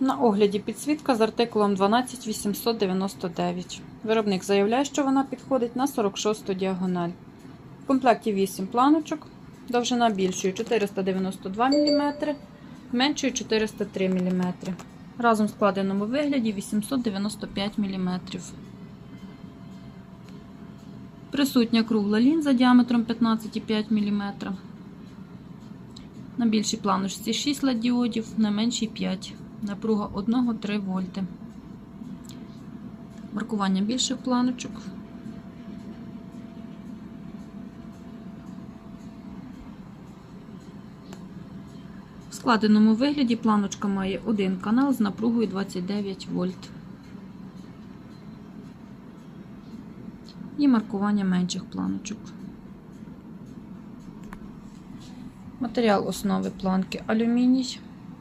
На огляді підсвітка з артикулом 12899. Виробник заявляє, що вона підходить на 46 діагональ. В комплекті 8 планочок, довжина більшої 492 мм, меншої 403 мм. Разом в складеному вигляді 895 мм. Присутня кругла лінза діаметром 15,5 мм. На більшій планочці 6 ладіодів, на меншій 5. Напруга 1-3 вольти. Маркування більших планочок. В складеному вигляді планочка має один канал з напругою 29 вольт. І маркування менших планочок. Матеріал основи планки алюміній,